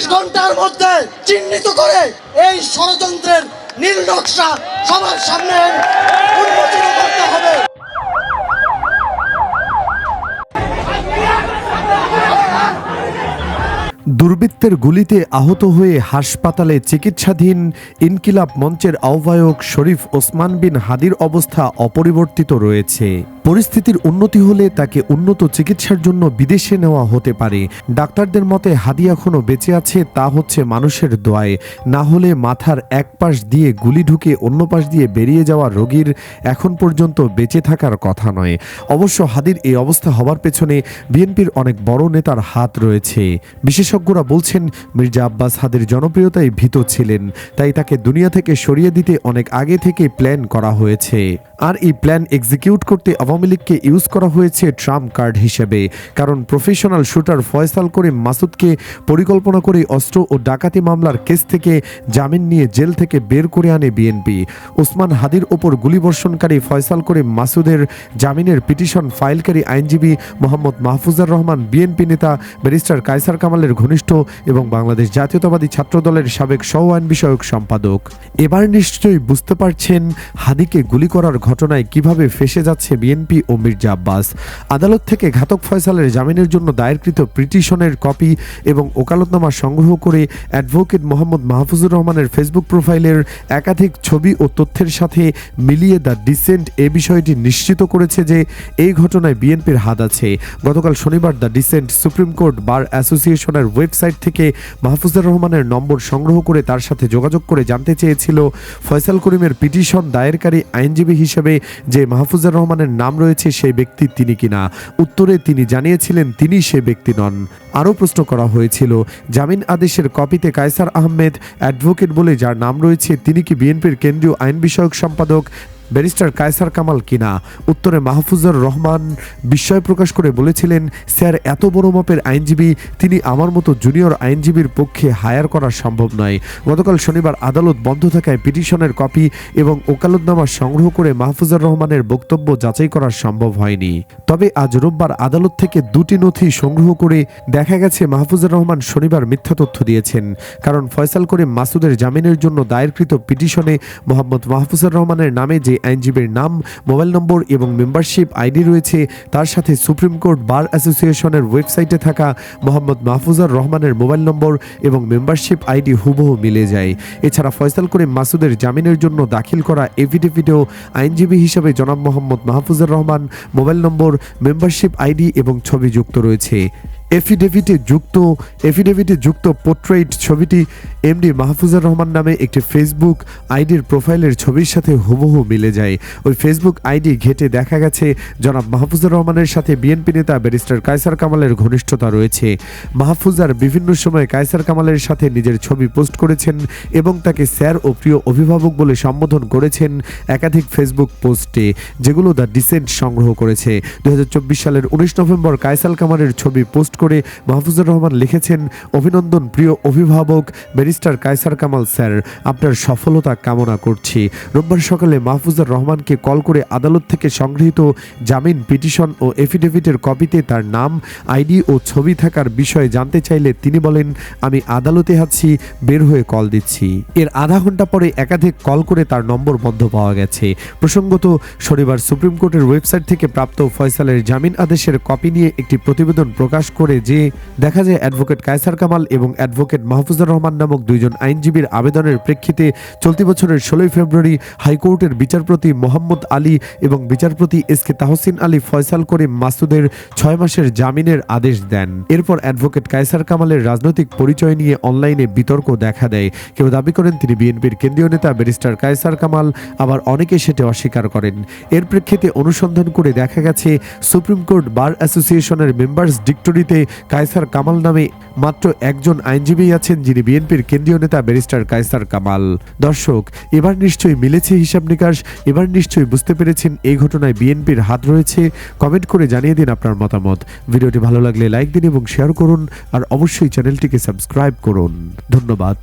চব্বিশ ঘণ্টার মধ্যে চিহ্নিত করে এই ষড়যন্ত্রের নীল নকশা সবার সামনে উন্মোচন করতে হবে। দুর্বৃত্তের গুলিতে আহত হয়ে হাসপাতালে চিকিৎসাধীন ইনকিলাব মঞ্চের আহ্বায়ক শরীফ ওসমান বিন হাদির অবস্থা অপরিবর্তিত রয়েছে। পরিস্থিতির উন্নতি হলে তাকে উন্নত চিকিৎসার জন্য বিদেশে নেওয়া হতে পারে। ডাক্তারদের মতে, হাদি এখনও বেঁচে আছে, তা হচ্ছে মানুষের দোয়ায়। না হলে মাথার এক পাশ দিয়ে গুলি ঢুকে অন্য পাশ দিয়ে বেরিয়ে যাওয়া রোগীর এখন পর্যন্ত বেঁচে থাকার কথা নয়। অবশ্য হাদির এই অবস্থা হবার পেছনে বিএনপির অনেক বড় নেতার হাত রয়েছে। বিশেষজ্ঞরা বলছেন, মির্জা আব্বাস হাদের জনপ্রিয়তায় ভীত ছিলেন। তাই তাকে দুনিয়া থেকে সরিয়ে দিতে অনেক আগে থেকে প্ল্যান করা হয়েছে। আর এই প্ল্যান এক্সিকিউট করতে আওয়ামী লীগকে ইউজ করা হয়েছে ট্রাম্প কার্ড হিসেবে। কারণ প্রফেশনাল শুটার ফয়সাল করিম মাসুদকে পরিকল্পনা করে অস্ত্র ও ডাকাতি মামলার কেস থেকে জামিন নিয়ে জেল থেকে বের করে আনে বিএনপি। ওসমান হাদির ওপর গুলিবর্ষণকারী ফয়সাল করিম মাসুদের জামিনের পিটিশন ফাইলকারী আইনজীবী মোহাম্মদ মাহফুজার রহমান, বিএনপি নেতা ব্যারিস্টার কায়সার কামালের ঘনিষ্ঠ এবং বাংলাদেশ জাতীয়তাবাদী ছাত্রদলের সাবেক সহ আইন বিষয়ক সম্পাদক। এবার নিশ্চয়ই বুঝতে পারছেন হাদিকে গুলি করার ঘটনায় কীভাবে ফেসে যাচ্ছে বিএনপি ও মির্জা আব্বাস। আদালত থেকে ঘাতক ফয়সালের জামিনের জন্য দায়েরকৃত পিটিশনের কপি এবং ওকালতনামা সংগ্রহ করে অ্যাডভোকেট মোহাম্মদ মাহফুজুর রহমানের ফেসবুক প্রোফাইলের একাধিক ছবি ও তথ্যের সাথে মিলিয়ে দ্য ডিসেন্ট এ বিষয়টি নিশ্চিত করেছে যে এই ঘটনায় বিএনপির হাত আছে। গতকাল শনিবার the decent supreme court bar অ্যাসোসিয়েশনের ওয়েবসাইট থেকে মাহফুজুর রহমানের নম্বর সংগ্রহ করে তার সাথে যোগাযোগ করে জানতে চেয়েছিল ফয়সাল করিমের পিটিশন দায়েরকারী আইনজীবী হিসেবে যে মাহফুজুর রহমানের নাম রয়েছে সেই ব্যক্তি তিনি কিনা। উত্তরে তিনি জানিয়েছিলেন, তিনি সে ব্যক্তি নন। আরও প্রশ্ন করা হয়েছিল, জামিন আদেশের কপিতে কায়সার আহমেদ অ্যাডভোকেট বলে যার নাম রয়েছে, তিনি কি বিএনপির কেন্দ্রীয় আইন বিষয়ক সম্পাদক ব্যারিস্টার কায়সার কামাল কিনা? উত্তরে মাহফুজুর রহমান বিস্ময় প্রকাশ করে বলেছিলেন, স্যার, এত বড় মাপের আইনজীবী, তিনি আমার মতো জুনিয়র আইনজীবীর পক্ষে হায়ার করা সম্ভব নয়। গতকাল শনিবার আদালত বন্ধ থাকায় পিটিশনের কপি এবং ওকালতনামা সংগ্রহ করে মাহফুজুর রহমানের বক্তব্য যাচাই করা সম্ভব হয়নি। তবে আজ রোববার আদালত থেকে দুটি নথি সংগ্রহ করে দেখা গেছে, মাহফুজুর রহমান শনিবার মিথ্যা তথ্য দিয়েছেন। কারণ ফয়সাল করে মাসুদের জামিনের জন্য দায়েরকৃত পিটিশনে মোহাম্মদ মাহফুজুর রহমানের নামে যে আইনজীবীর নাম, মোবাইল নম্বর এবং মেম্বারশিপ আইডি রয়েছে। তার সাথে সুপ্রিম কোর্ট বার অ্যাসোসিয়েশনের ওয়েবসাইটে থাকা মোহাম্মদ মাহফুজার রহমানের মোবাইল নম্বর এবং মেম্বারশিপ আইডি হুবহু মিলে যায়। এছাড়া ফয়সাল করে মাসুদের জামিনের জন্য দাখিল করা এফিডেভিটেও আইনজীবী হিসেবে জনাব Mohammad Mahfuzar Rahman, mobile number, membership ID এবং ছবি যুক্ত রয়েছে। এফিডেভিটে যুক্ত এফিডেভিটে যুক্ত পোর্ট্রেইট ছবিটি এমডি মাহফুজার রহমান নামে একটি ফেসবুক আইডির প্রোফাইলের ছবির সাথে হুবহু মিলে যায়। ওই ফেসবুক আইডি ঘেটে দেখা গেছে, জনাব মাহফুজার রহমানের সাথে বিএনপি নেতা ব্যারিস্টার কায়সার কামালের ঘনিষ্ঠতা রয়েছে। মাহফুজার বিভিন্ন সময় কায়সার কামালের সাথে নিজের ছবি পোস্ট করেছেন এবং তাকে স্যার ও প্রিয় অভিভাবক বলে সম্বোধন করেছেন একাধিক ফেসবুক পোস্টে, যেগুলো দ্য ডিসেন্ট সংগ্রহ করেছে। দু হাজার চব্বিশ সালের উনিশ নভেম্বর কায়সাল কামালের ছবি পোস্ট করে মাহফুজুর রহমান লিখেছেন, অভিনন্দন প্রিয় অভিভাবক ব্যারিস্টার কায়সার কামাল স্যার, আপনার সফলতা কামনা করছি। রোববার সকালে মাহফুজুর রহমানকে কল করে আদালত থেকে সংগৃহীত জামিন পিটিশন ও এফিডেভিটের কপিতে তার নাম, আইডি ও ছবি থাকার বিষয়ে জানতে চাইলে তিনি বলেন, আমি আদালতে আছি, বের হয়ে কল দিচ্ছি। এর আধা ঘণ্টা পরে একাধিক কল করে তার নম্বর বন্ধ পাওয়া গেছে। প্রসঙ্গত, শনিবার সুপ্রিম কোর্টের ওয়েবসাইট থেকে প্রাপ্ত ফয়সালের জামিন আদেশের কপি নিয়ে একটি প্রতিবেদন প্রকাশ করে যে দেখা যায় অ্যাডভোকেট কায়সার কামাল এবং অ্যাডভোকেট মাহফুজুর রহমান নামক দুইজন আইনজীবীর আবেদনের প্রেক্ষিতে চলতি বছরের ষোলোই ফেব্রুয়ারি হাইকোর্টের বিচারপতি মোহাম্মদ আলী এবং বিচারপতি এস কে তাহসিন আলী ফয়সাল করে মাসুদের ছয় মাসের জামিনের আদেশ দেন। এরপর অ্যাডভোকেট কায়সার কামালের রাজনৈতিক পরিচয় নিয়ে অনলাইনে বিতর্ক দেখা দেয়। কেউ দাবি করেন তিনি বিএনপির কেন্দ্রীয় নেতা, ব্যারিস্টার কায়সার কামাল, আবার অনেকে সেটি অস্বীকার করেন। এর প্রেক্ষিতে অনুসন্ধান করে দেখা গেছে, সুপ্রিম কোর্ট বার অ্যাসোসিয়েশনের মেম্বার্স ডিক্টরিতে কায়সার কামাল নামে মাত্র একজন আইনজীবী আছেন যিনি বিএনপির কেন্দ্রীয় নেতা ব্যারিস্টার কায়সার কামাল। দর্শক, এবার নিশ্চয়ই মিলেছে হিসাব নিকাশ, এবার নিশ্চয়ই বুঝতে পেরেছেন এই ঘটনায় বিএনপির হাত রয়েছে। কমেন্ট করে জানিয়ে দিন আপনার মতামত। ভিডিওটি ভালো লাগলে লাইক দিন এবং শেয়ার করুন, আর অবশ্যই চ্যানেলটিকে সাবস্ক্রাইব করুন। ধন্যবাদ।